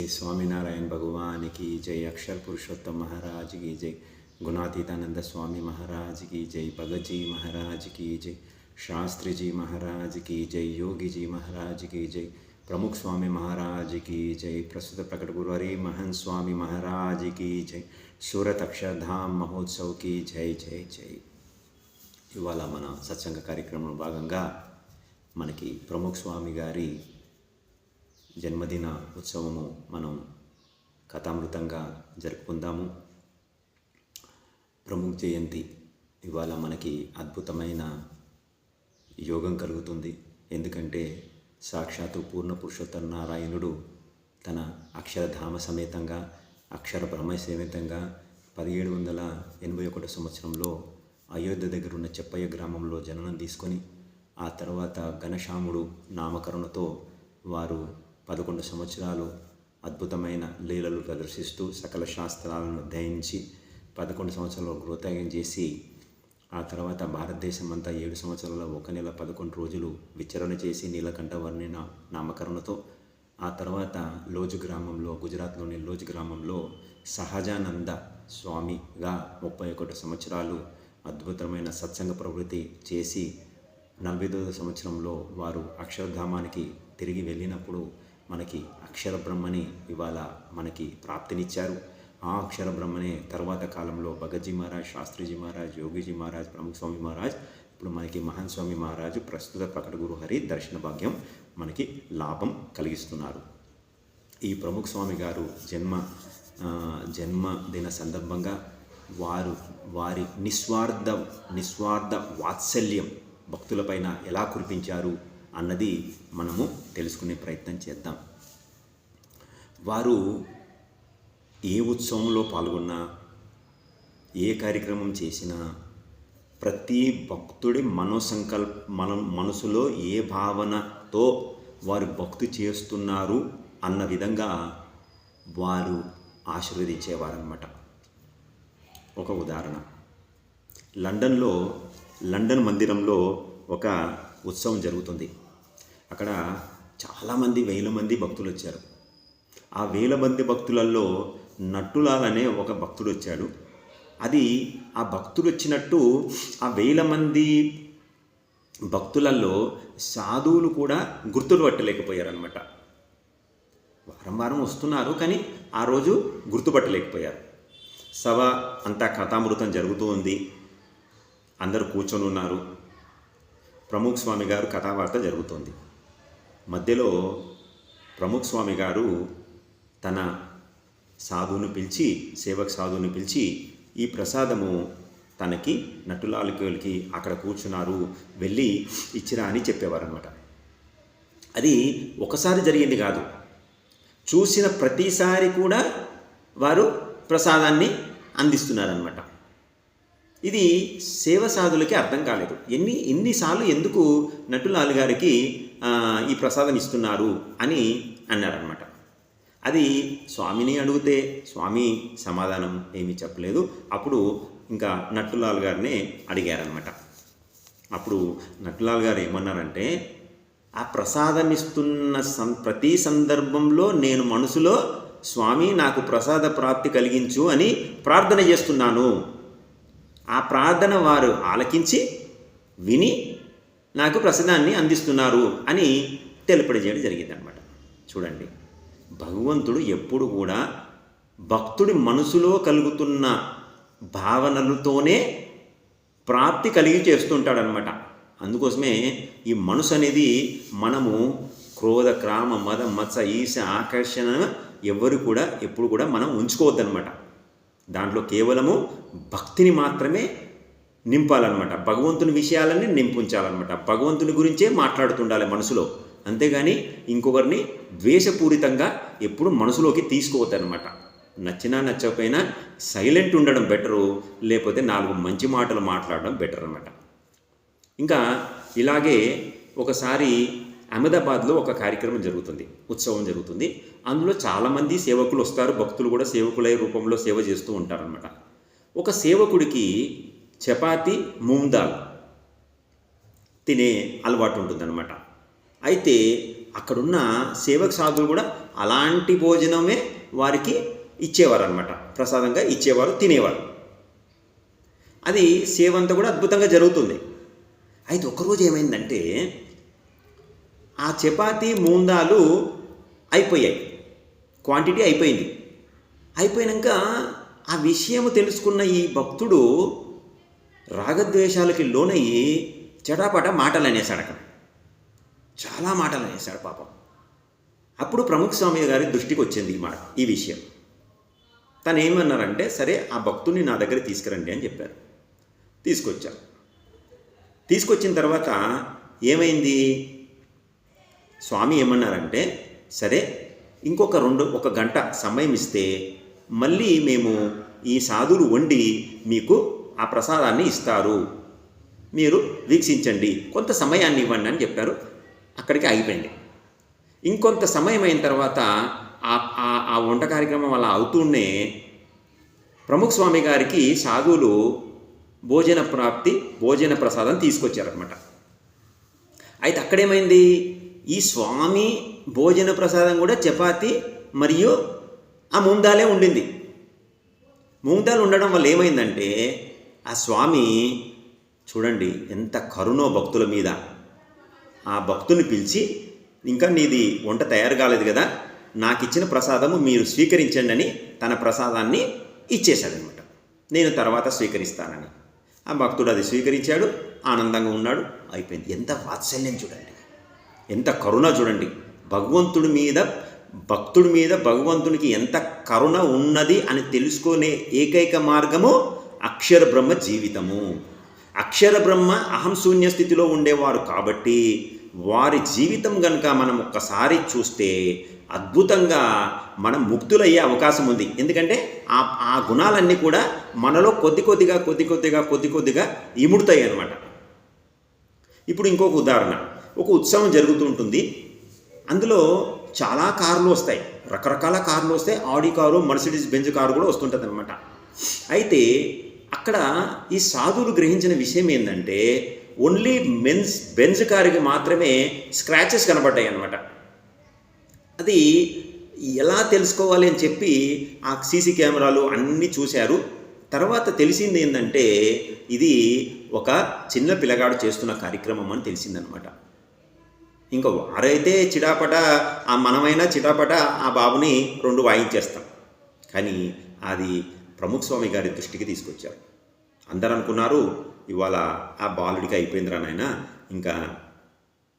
स्वामीनारायण भगवान की जय अक्षर पुरुषोत्तम महाराज की जय गुणातीतानंद स्वामी महाराज की जय भगत जी महाराज की जय शास्त्री जी महाराज की जय योगी जी महाराज की जय प्रमुख स्वामी महाराज की जय प्रस्तुत प्रकट गुरुहरि महन स्वामी महाराज की जय सूरत अक्षरधाम महोत्सव की జై జై జై ఇవాళ మన సత్సంగ కార్యక్రమంలో భాగంగా మనకి ప్రముఖ్ స్వామి గారి జన్మదిన ఉత్సవము మనం కథామృతంగా జరుపుకుందాము. ప్రముఖ జయంతి ఇవాళ మనకి అద్భుతమైన యోగం కలుగుతుంది. ఎందుకంటే సాక్షాత్తు పూర్ణ పురుషోత్తర నారాయణుడు తన అక్షరధామ సమేతంగా అక్షర బ్రహ్మ సమేతంగా పదిహేడు వందల ఎనభై ఒకటో సంవత్సరంలో అయోధ్య దగ్గర ఉన్న చెప్పయ్య గ్రామంలో జననం తీసుకొని ఆ తర్వాత ఘనశ్యాముడు నామకరణతో వారు పదకొండు సంవత్సరాలు అద్భుతమైన లీలలు ప్రదర్శిస్తూ సకల శాస్త్రాలను అధ్యయించి పదకొండు సంవత్సరాలు గృహత్యాగం చేసి ఆ తర్వాత భారతదేశం అంతా ఏడు సంవత్సరాల ఒక నెల పదకొండు రోజులు విచారణ చేసి నీలకంఠవర్ణి నామకరణతో ఆ తర్వాత లోజు గ్రామంలో గుజరాత్లోని లోజు గ్రామంలో సహజానంద స్వామిగా ముప్పై ఒకటి సంవత్సరాలు అద్భుతమైన సత్సంగ ప్రవృత్తి చేసి నలభై తొమ్మిది సంవత్సరంలో వారు అక్షరధామానికి తిరిగి వెళ్ళినప్పుడు మనకి అక్షర బ్రహ్మని ఇవాళ మనకి ప్రాప్తినిచ్చారు. ఆ అక్షర బ్రహ్మనే తర్వాత కాలంలో భగత్జీ మహారాజ్ శాస్త్రిజీ మహారాజ్ యోగిజీ మహారాజ్ ప్రముఖ స్వామి మహారాజ్ ఇప్పుడు మనకి మహాన్ స్వామి మహారాజు ప్రస్తుత ప్రకట గురు హరి దర్శన భాగ్యం మనకి లాభం కలిగిస్తున్నారు. ఈ ప్రముఖ స్వామి గారు జన్మ జన్మదిన సందర్భంగా వారు వారి నిస్వార్థ నిస్వార్థ వాత్సల్యం భక్తులపైన ఎలా కురిపించారు? అన్నది మనము తెలుసుకునే ప్రయత్నం చేద్దాం. వారు ఏ ఉత్సవంలో పాల్గొన్నా ఏ కార్యక్రమం చేసినా ప్రతి భక్తుడి మనోసంకల్ప మన మనసులో ఏ భావనతో వారు భక్తి చేస్తున్నారు అన్న విధంగా వారు ఆశీర్వదించేవారనమాట ఒక ఉదాహరణ. లండన్లో లండన్ మందిరంలో ఒక ఉత్సవం జరుగుతుంది. అక్కడ చాలామంది వేల మంది భక్తులు వచ్చారు. ఆ వేల మంది భక్తులలో నట్టులాల్ అనే ఒక భక్తుడు వచ్చాడు. అది ఆ భక్తుడు వచ్చినట్టు ఆ వేల మంది భక్తులలో సాధువులు కూడా గుర్తులు పట్టలేకపోయారనమాట వారం వారం వస్తున్నారు కానీ ఆ రోజు గుర్తుపట్టలేకపోయారు సభ అంతా కథామృతం జరుగుతూ ఉంది. అందరూ కూర్చొని ఉన్నారు. ప్రముఖ్ స్వామి గారు కథావార్త జరుగుతోంది. మధ్యలో ప్రముఖ్ స్వామి గారు తన సాధువును పిలిచి సేవక్ సాధువుని పిలిచి ఈ ప్రసాదము తనకి నటులాలకి అక్కడ కూర్చున్నారు వెళ్ళి ఇచ్చిరా అని చెప్పేవారనమాట అది ఒకసారి జరిగింది కాదు. చూసిన ప్రతిసారి కూడా వారు ప్రసాదాన్ని అందిస్తున్నారనమాట ఇది సేవ సాధులకి అర్థం కాలేదు. ఎన్ని ఎన్నిసార్లు ఎందుకు నటులాల్ గారికి ఈ ప్రసాదం ఇస్తున్నారు అని అన్నారనమాట అది స్వామిని అడిగితే స్వామి సమాధానం ఏమీ చెప్పలేదు. అప్పుడు ఇంకా నట్టులాల్ గారినే అడిగారనమాట అప్పుడు నట్టులాల్ గారు ఏమన్నారంటే ఆ ప్రసాదం ఇస్తున్న సం ప్రతి సందర్భంలో నేను మనసులో స్వామి నాకు ప్రసాద ప్రాప్తి కలిగించు అని ప్రార్థన చేస్తున్నాను. ఆ ప్రార్థన వారు ఆలకించి విని నాకు ప్రసాదాన్ని అందిస్తున్నారు అని తెలిపడజేయడం జరిగిందనమాట చూడండి భగవంతుడు ఎప్పుడు కూడా భక్తుడి మనసులో కలుగుతున్న భావనలతోనే ప్రాప్తి కలిగి చేస్తుంటాడనమాట అందుకోసమే ఈ మనసు అనేది మనము క్రోధ క్రామ మద మత్స ఈశ ఆకర్షణ ఎవరు కూడా ఎప్పుడు కూడా మనం ఉంచుకోవద్దనమాట దాంట్లో కేవలము భక్తిని మాత్రమే నింపాలన్నమాట. భగవంతుని విషయాలన్నీ నింపుంచాలన్నమాట. భగవంతుని గురించే మాట్లాడుతుండాలి మనసులో. అంతేగాని ఇంకొకరిని ద్వేషపూరితంగా ఎప్పుడు మనసులోకి తీసుకోవద్దనమాట నచ్చినా నచ్చకపోయినా సైలెంట్ ఉండడం బెటరు లేకపోతే నాలుగు మంచి మాటలు మాట్లాడడం బెటర్ అనమాట ఇంకా ఇలాగే ఒకసారి అహ్మదాబాద్లో ఒక కార్యక్రమం జరుగుతుంది ఉత్సవం జరుగుతుంది. అందులో చాలామంది సేవకులు వస్తారు భక్తులు కూడా సేవకులై రూపంలో సేవ చేస్తూ ఉంటారనమాట ఒక సేవకుడికి చపాతి మూంగ్ దాల్ తినే అలవాటు ఉంటుందన్నమాట. అయితే అక్కడున్న సేవక సాధువులు కూడా అలాంటి భోజనమే వారికి ఇచ్చేవారు అనమాట ప్రసాదంగా ఇచ్చేవారు తినేవారు. అది సేవ అంతా కూడా అద్భుతంగా జరుగుతుంది. అయితే ఒకరోజు ఏమైందంటే ఆ చపాతీ మూందాలు అయిపోయాయి. క్వాంటిటీ అయిపోయింది. అయిపోయాక ఆ విషయం తెలుసుకున్న ఈ భక్తుడు రాగద్వేషాలకి లోనయ్యి చటాపట మాటలు అనేసాడు అక్కడ చాలా మాటలు అనేసాడు పాపం. అప్పుడు ప్రముఖ స్వామి గారి దృష్టికి వచ్చింది ఈ మాట ఈ విషయం. తను ఏమన్నారంటే సరే ఆ భక్తుని నా దగ్గర తీసుకురండి అని చెప్పారు. తీసుకొచ్చారు తీసుకొచ్చిన తర్వాత ఏమైంది? స్వామి ఏమన్నారంటే సరే ఇంకొక రెండు ఒక గంట సమయం ఇస్తే మళ్ళీ మేము ఈ సాధులు వండి మీకు ఆ ప్రసాదాన్ని ఇస్తారు. మీరు వీక్షించండి. కొంత సమయాన్ని ఇవ్వండి అని చెప్పారు. అక్కడికి ఆగిపోయింది. ఇంకొంత సమయం అయిన తర్వాత ఆ ఆ- ఆ వంట కార్యక్రమం అలా అవుతూనే ప్రముఖ స్వామి గారికి సాధువులు భోజన ప్రాప్తి భోజన ప్రసాదం తీసుకొచ్చారనమాట అయితే అక్కడేమైంది? ఈ స్వామి భోజన ప్రసాదం కూడా చపాతి మరియు ఆ ముందాలే ఉండింది. ముందాలు ఉండడం వల్ల ఏమైందంటే ఆ స్వామి చూడండి ఎంత కరుణో భక్తుల మీద. ఆ భక్తుని పిలిచి ఇంకా నీది వంట తయారు కాలేదు కదా నాకు ఇచ్చిన ప్రసాదము మీరు స్వీకరించండి అని తన ప్రసాదాన్ని ఇచ్చేశాడనమాట. నేను తర్వాత స్వీకరిస్తానని. ఆ భక్తుడు అది స్వీకరించాడు ఆనందంగా ఉన్నాడు అయిపోయింది. ఎంత వాత్సల్యం చూడండి. ఎంత కరుణ చూడండి. భగవంతుడి మీద భక్తుడి మీద భగవంతునికి ఎంత కరుణ ఉన్నది అని తెలుసుకునే ఏకైక మార్గము అక్షర బ్రహ్మ జీవితము. అక్షర బ్రహ్మ అహం శూన్య స్థితిలో ఉండేవారు కాబట్టి వారి జీవితం కనుక మనం ఒక్కసారి చూస్తే అద్భుతంగా మనం ముక్తులయ్యే అవకాశం ఉంది. ఎందుకంటే ఆ ఆ గుణాలన్నీ కూడా మనలో కొద్ది కొద్దిగా కొద్ది కొద్దిగా కొద్ది కొద్దిగా ఇముడుతాయి అనమాట ఇప్పుడు ఇంకొక ఉదాహరణ. ఒక ఉత్సవం జరుగుతూ ఉంటుంది. అందులో చాలా కార్లు వస్తాయి. రకరకాల కార్లు వస్తాయి. Audi car Mercedes Benz car కూడా వస్తుంటుంది అనమాట అయితే అక్కడ ఈ సాధువులు గ్రహించిన విషయం ఏంటంటే ఓన్లీ మెన్స్ బెంజ్ కారుకి మాత్రమే స్క్రాచెస్ కనబడ్డాయి అనమాట అది ఎలా తెలుసుకోవాలి అని చెప్పి ఆ సీసీ కెమెరాలు అన్నీ చూశారు. తర్వాత తెలిసింది ఏంటంటే ఇది ఒక చిన్న పిల్లగాడు చేస్తున్న కార్యక్రమం అని తెలిసిందనమాట ఇంకా వారైతే చిటాపట ఆ మనమైనా చిటాపట ఆ బాబుని రెండు వాయించేస్తాం. కానీ అది ప్రముఖ స్వామి గారి దృష్టికి తీసుకొచ్చారు అందరూ అనుకున్నారు ఇవాళ ఆ బాలుడికి అయిపోయిందిరా నాయన ఇంకా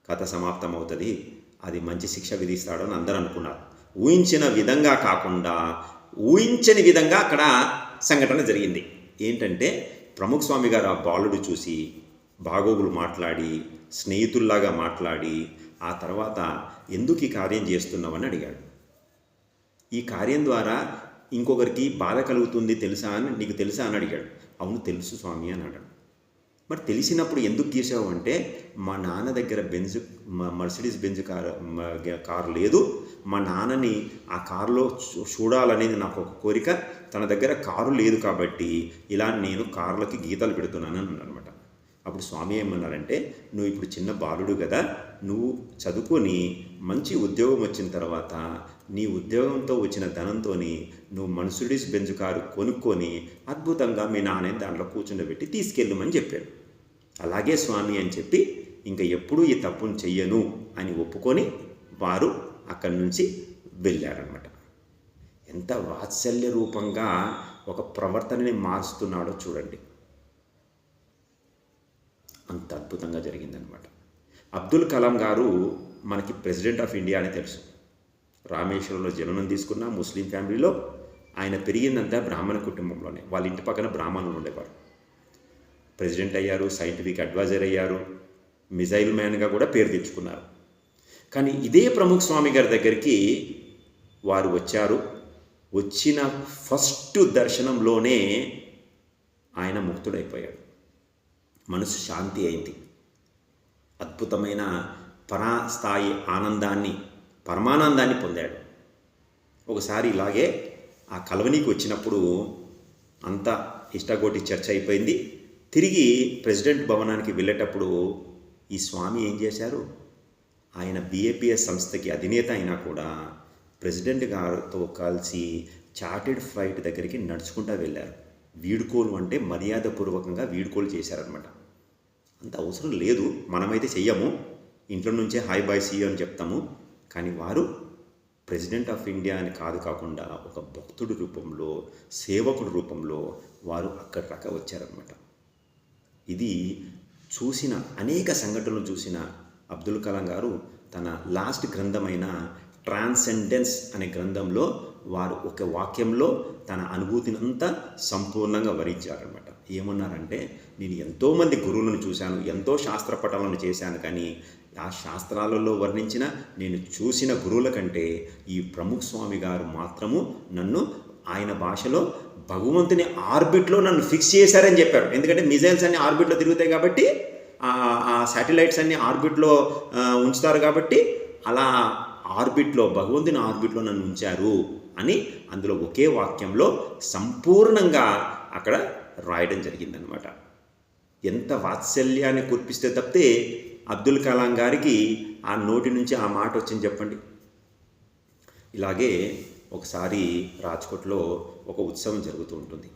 కథ సమాప్తం అవుతుంది అది మంచి శిక్ష విధిస్తాడు అని అందరూ అనుకున్నారు ఊహించిన విధంగా కాకుండా ఊహించని విధంగా అక్కడ సంఘటన జరిగింది. ఏంటంటే ప్రముఖ స్వామి గారు ఆ బాలుడు చూసి బాగోగులు మాట్లాడి స్నేహితుల్లాగా మాట్లాడి ఆ తర్వాత ఎందుకు ఈ కార్యం చేస్తున్నావని అడిగాడు. ఈ కార్యం ద్వారా ఇంకొకరికి బాధ కలుగుతుంది తెలుసా అని నీకు తెలుసా అని అడిగాడు. అవును తెలుసు స్వామి అని అన్నాడు. మరి తెలిసినప్పుడు ఎందుకు గీసావు అంటే మా నాన్న దగ్గర Benz Mercedes Benz car car లేదు. మా నాన్నని ఆ కారులో చూ- చూడాలనేది నాకు ఒక కోరిక. తన దగ్గర కారు లేదు కాబట్టి ఇలా నేను కార్లకి గీతలు పెడుతున్నాను అని అనమాట అప్పుడు స్వామి ఏమన్నారంటే నువ్వు ఇప్పుడు చిన్న బాలుడు కదా. నువ్వు చదువుకొని మంచి ఉద్యోగం వచ్చిన తర్వాత నీ ఉద్యోగంతో వచ్చిన ధనంతో నువ్వు మన్సుడీస్ బెంజ్ కారు కొనుక్కొని అద్భుతంగా మీ నాన్నని దాంట్లో కూర్చుండబెట్టి తీసుకెళ్ళమని చెప్పాడు. అలాగే స్వామి అని చెప్పి ఇంకా ఎప్పుడూ ఈ తప్పును చెయ్యను అని ఒప్పుకొని వారు అక్కడి నుంచి వెళ్ళారనమాట ఎంత వాత్సల్య రూపంగా ఒక ప్రవర్తనని మారుస్తున్నాడో చూడండి. అంత అద్భుతంగా జరిగిందనమాట అబ్దుల్ కలాం గారు మనకి ప్రెసిడెంట్ ఆఫ్ ఇండియా అని తెలుసు. రామేశ్వరంలో జననం తీసుకున్న ముస్లిం ఫ్యామిలీలో ఆయన పెరిగిందంతా బ్రాహ్మణ కుటుంబంలోనే. వాళ్ళ ఇంటి పక్కన బ్రాహ్మణులు ఉండేవారు. ప్రెసిడెంట్ అయ్యారు సైంటిఫిక్ అడ్వైజర్ అయ్యారు మిజైల్ మ్యాన్గా కూడా పేరు తెచ్చుకున్నారు. కానీ ఇదే ప్రముఖ స్వామి గారి దగ్గరికి వారు వచ్చారు. వచ్చిన ఫస్ట్ దర్శనంలోనే ఆయన ముక్తుడైపోయాడు. మనసు శాంతి అయింది. అద్భుతమైన పరాస్థాయి ఆనందాన్ని పరమానందాన్ని పొందాడు. ఒకసారి ఇలాగే ఆ కలవనీకి వచ్చినప్పుడు అంతా ఇష్టగోటి చర్చ అయిపోయింది. తిరిగి ప్రెసిడెంట్ భవనానికి వెళ్ళేటప్పుడు ఈ స్వామి ఏం చేశారు? ఆయన బిఏపిఎస్ సంస్థకి అధినేత అయినా కూడా ప్రెసిడెంట్ గారితో కలిసి చార్టెడ్ ఫ్లైట్ దగ్గరికి నడుచుకుంటూ వెళ్ళారు. వీడుకోలు అంటే మర్యాదపూర్వకంగా వీడుకోలు చేశారనమాట అంత అవసరం లేదు మనమైతే చెయ్యము. ఇంట్లో నుంచే హాయ్ బాయ్ సీ అని చెప్తాము. కానీ వారు ప్రెసిడెంట్ ఆఫ్ ఇండియా అని కాదు కాకుండా ఒక భక్తుడి రూపంలో సేవకుడి రూపంలో వారు అక్కడి దాకా వచ్చారనమాట ఇది చూసిన అనేక సంఘటనలు చూసిన అబ్దుల్ కలాం గారు తన లాస్ట్ గ్రంథమైన ట్రాన్సెండెన్స్ అనే గ్రంథంలో వారు ఒక వాక్యంలో తన అనుభూతిని అంతా సంపూర్ణంగా వరించారనమాట ఏమన్నారంటే నేను ఎంతోమంది గురువులను చూశాను ఎంతో శాస్త్ర పఠాలను చేశాను కానీ ఆ శాస్త్రాలలో వర్ణించిన నేను చూసిన గురువుల కంటే ఈ ప్రముఖ స్వామి గారు మాత్రము నన్ను ఆయన భాషలో భగవంతుని ఆర్బిట్లో నన్ను ఫిక్స్ చేశారని చెప్పారు. ఎందుకంటే మిజైల్స్ అన్ని ఆర్బిట్లో తిరుగుతాయి కాబట్టి ఆ శాటిలైట్స్ అన్ని ఆర్బిట్లో ఉంచుతారు కాబట్టి అలా ఆర్బిట్లో భగవంతుని ఆర్బిట్లో నన్ను ఉంచారు అని అందులో ఒకే వాక్యంలో సంపూర్ణంగా అక్కడ రాయడం జరిగిందనమాట ఎంత వాత్సల్యాన్ని కురిపిస్తే తప్పితే అబ్దుల్ కలాం గారికి ఆ నోటి నుంచి ఆ మాట వచ్చింది చెప్పండి. ఇలాగే ఒకసారి రాజ్కోట్లో ఒక ఉత్సవం జరుగుతూ ఉంటుంది.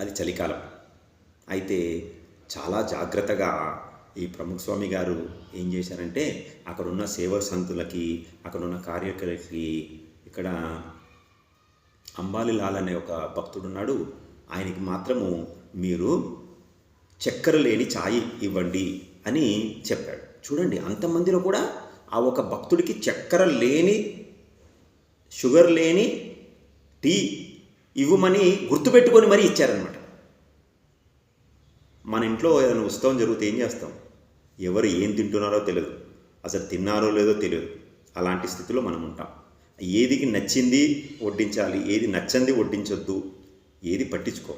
అది చలికాలం. అయితే చాలా జాగ్రత్తగా ఈ ప్రముఖ స్వామి గారు ఏం చేశారంటే అక్కడున్న సేవ సంతులకి అక్కడున్న కార్యకర్తలకి ఇక్కడ అంబాలిలాల్ అనే ఒక భక్తుడు ఉన్నాడు. ఆయనకి మాత్రము మీరు చక్కెర లేని ఛాయ్ ఇవ్వండి. అని చెప్పాడు. చూడండి అంతమందిలో కూడా ఆ ఒక భక్తుడికి చక్కెర లేని షుగర్ లేని టీ ఇవ్వమని గుర్తుపెట్టుకొని మరీ ఇచ్చారనమాట మన ఇంట్లో ఏదైనా ఉత్సవం జరిగితే ఏం చేస్తాం? ఎవరు ఏం తింటున్నారో తెలియదు. అసలు తిన్నారో లేదో తెలియదు. అలాంటి స్థితిలో మనం ఉంటాం. ఏదికి నచ్చింది వడ్డించాలి ఏది నచ్చంది వడ్డించొద్దు ఏది పట్టించుకో.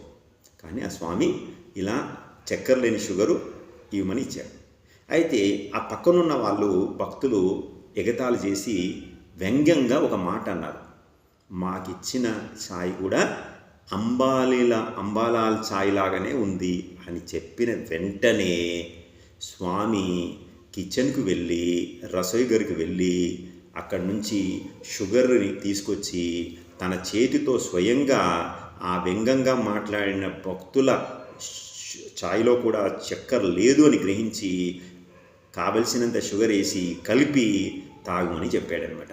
కానీ ఆ స్వామి ఇలా చక్కెర లేని షుగరు ఇవ్వమని ఇచ్చాడు. అయితే ఆ పక్కనున్న వాళ్ళు భక్తులు ఎగతాళి చేసి వ్యంగ్యంగా ఒక మాట అన్నారు. మాకిచ్చిన ఛాయ్ కూడా అంబాలీల అంబాలాల్ ఛాయ్ లాగానే ఉంది అని చెప్పిన వెంటనే స్వామి కిచెన్కు వెళ్ళి రసోయి గదికి వెళ్ళి అక్కడి నుంచి షుగర్ని తీసుకొచ్చి తన చేతితో స్వయంగా ఆ వ్యంగ్యంగా మాట్లాడిన భక్తుల ఛాయ్లో కూడా చక్కెర లేదు అని గ్రహించి కావలసినంత షుగర్ వేసి కలిపి తాగమని చెప్పాడనమాట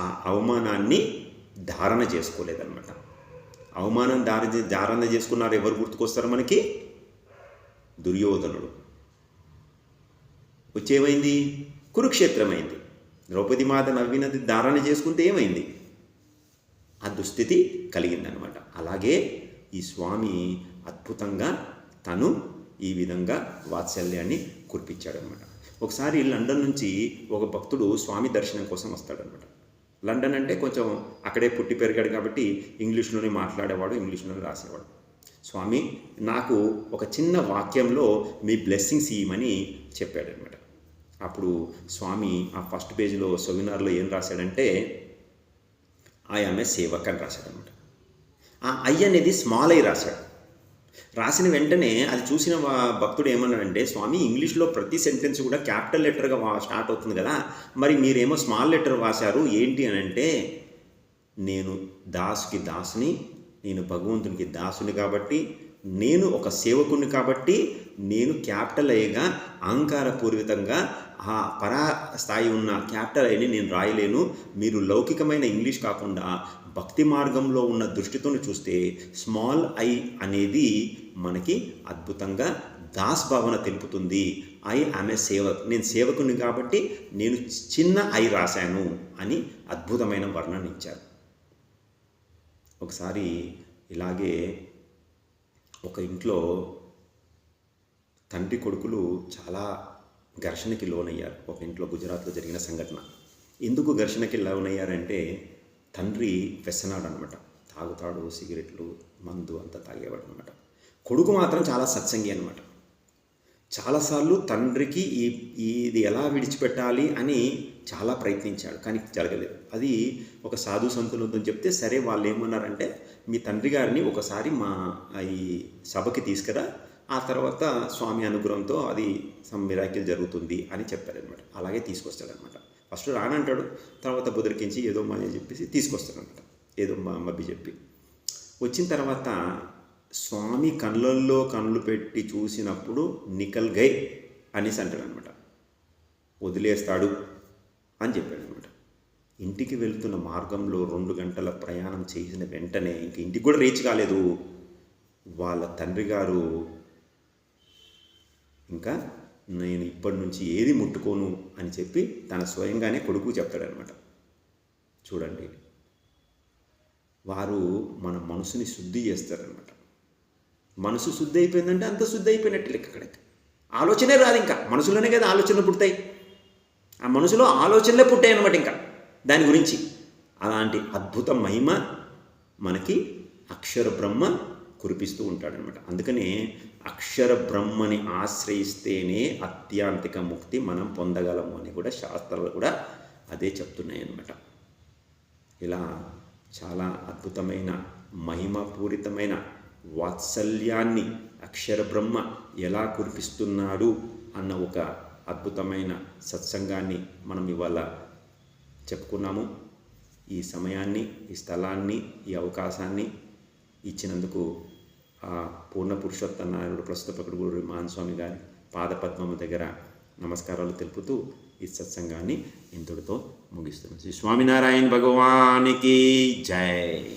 ఆ అవమానాన్ని ధారణ చేసుకోలేదనమాట అవమానం ధార ధారణ చేసుకున్నారు ఎవరు గుర్తుకొస్తారు మనకి? దుర్యోధనుడు. వచ్చేమైంది? కురుక్షేత్రమైంది. ద్రౌపది మాత నవ్వినది ధారణ చేసుకుంటే ఏమైంది? ఆ దుస్థితి కలిగిందనమాట అలాగే ఈ స్వామి అద్భుతంగా తను ఈ విధంగా వాత్సల్యాన్ని కురిపించాడనమాట. ఒకసారి లండన్ నుంచి ఒక భక్తుడు స్వామి దర్శనం కోసం వస్తాడనమాట. లండన్ అంటే కొంచెం అక్కడే పుట్టి పెరిగాడు కాబట్టి ఇంగ్లీష్లోనే మాట్లాడేవాడు ఇంగ్లీష్లోనే రాసేవాడు. స్వామి నాకు ఒక చిన్న వాక్యంలో మీ బ్లెస్సింగ్స్ ఇవ్వమని చెప్పాడనమాట. అప్పుడు స్వామి ఆ ఫస్ట్ పేజీలో సెమినార్లో ఏం రాశాడంటే ఆమె సేవక్ అని రాశాడనమాట. ఆ ఐ అనేది స్మాల్ ఐ రాశాడు. రాసిన వెంటనే అది చూసిన భక్తుడు ఏమన్నాడంటే స్వామి ఇంగ్లీష్లో ప్రతి సెంటెన్స్ కూడా క్యాపిటల్ లెటర్గా స్టార్ట్ అవుతుంది కదా మరి మీరేమో స్మాల్ లెటర్ రాశారు ఏంటి అని అంటే నేను దాసుకి దాసుని నేను భగవంతునికి దాసుని కాబట్టి నేను ఒక సేవకుని కాబట్టి నేను క్యాపిటల్ అయ్యగా అహంకారపూరితంగా ఆ పరా స్థాయి ఉన్న క్యాపిటల్ ఐని నేను రాయలేను. మీరు లౌకికమైన ఇంగ్లీష్ కాకుండా భక్తి మార్గంలో ఉన్న దృష్టితో చూస్తే స్మాల్ ఐ అనేది మనకి అద్భుతంగా దాస్ భావన తెలుపుతుంది. ఐ ఆమె సేవక్. నేను సేవకుని కాబట్టి నేను చిన్న ఐ రాశాను అని అద్భుతమైన వర్ణన ఇచ్చారు. ఒకసారి ఇలాగే ఒక ఇంట్లో తండ్రి కొడుకులు చాలా ఘర్షణకి లోనయ్యారు. ఒక ఇంట్లో గుజరాత్లో జరిగిన సంఘటన. ఎందుకు ఘర్షణకి లోనయ్యారంటే తండ్రి వ్యసనాడు అనమాట తాగుతాడు సిగరెట్లు మందు అంతా తాగేవాడు అనమాట కొడుకు మాత్రం చాలా సత్సంగి అనమాట చాలాసార్లు తండ్రికి ఈ ఇది ఎలా విడిచిపెట్టాలి అని చాలా ప్రయత్నించాడు. కానీ జరగలేదు. అది ఒక సాధు సంతులతో చెప్తే సరే వాళ్ళు ఏమన్నారంటే మీ తండ్రి గారిని ఒకసారి మా ఈ సభకి తీసుకురా. ఆ తర్వాత స్వామి అనుగ్రహంతో అది సమ్ మిరాకిల్ జరుగుతుంది అని చెప్పారనమాట అలాగే తీసుకొస్తాడనమాట ఫస్ట్ రానంటాడు తర్వాత బుదరికించి ఏదో మా చెప్పేసి తీసుకొస్తాడనమాట ఏదో మా మబ్బి చెప్పి. వచ్చిన తర్వాత స్వామి కళ్ళల్లో కళ్ళు పెట్టి చూసినప్పుడు నికల్ గై అనేసి అంటాడనమాట వదిలేస్తాడు అని చెప్పాడు అనమాట ఇంటికి వెళ్తున్న మార్గంలో రెండు గంటల ప్రయాణం చేసిన వెంటనే ఇంక ఇంటికి కూడా రీచ్ కాలేదు. వాళ్ళ తండ్రి గారు ఇంకా నేను ఇప్పటి నుంచి ఏది ముట్టుకోను అని చెప్పి తన స్వయంగానే కొడుకు చెప్తాడనమాట చూడండి. వారు మన మనసుని శుద్ధి చేస్తారనమాట మనసు శుద్ధి అయిపోయిందంటే అంత శుద్ధి అయిపోయినట్టు లెక్క అక్కడికి ఆలోచనే రాదు ఇంకా. మనసులోనే కదా ఆలోచనలు పుడతాయి. ఆ మనసులో ఆలోచనలే పుట్టాయి అనమాట ఇంకా. దాని గురించి. అలాంటి అద్భుత మహిమ మనకి అక్షర బ్రహ్మ కురిపిస్తూ ఉంటాడనమాట అందుకనే అక్షర బ్రహ్మని ఆశ్రయిస్తేనే అత్యాంతిక ముక్తి మనం పొందగలము అని కూడా శాస్త్రాలు కూడా అదే చెప్తున్నాయి అన్నమాట ఇలా చాలా అద్భుతమైన మహిమపూరితమైన వాత్సల్యాన్ని అక్షర బ్రహ్మ ఎలా కురిపిస్తున్నాడు అన్న ఒక అద్భుతమైన సత్సంగాన్ని మనం ఇవాళ చెప్పుకున్నాము. ఈ సమయాన్ని ఈ స్థలాన్ని ఈ అవకాశాన్ని ఇచ్చినందుకు పూర్ణ పురుషోత్త నారాయణుడు ప్రస్తుత ప్రకటగురు మహాన్ స్వామి గారి పాదపద్మము దగ్గర నమస్కారాలు తెలుపుతూ ఈ సత్సంగాన్ని ఇంతటితో ముగిస్తున్నాం. శ్రీ స్వామినారాయణ భగవానికి జై.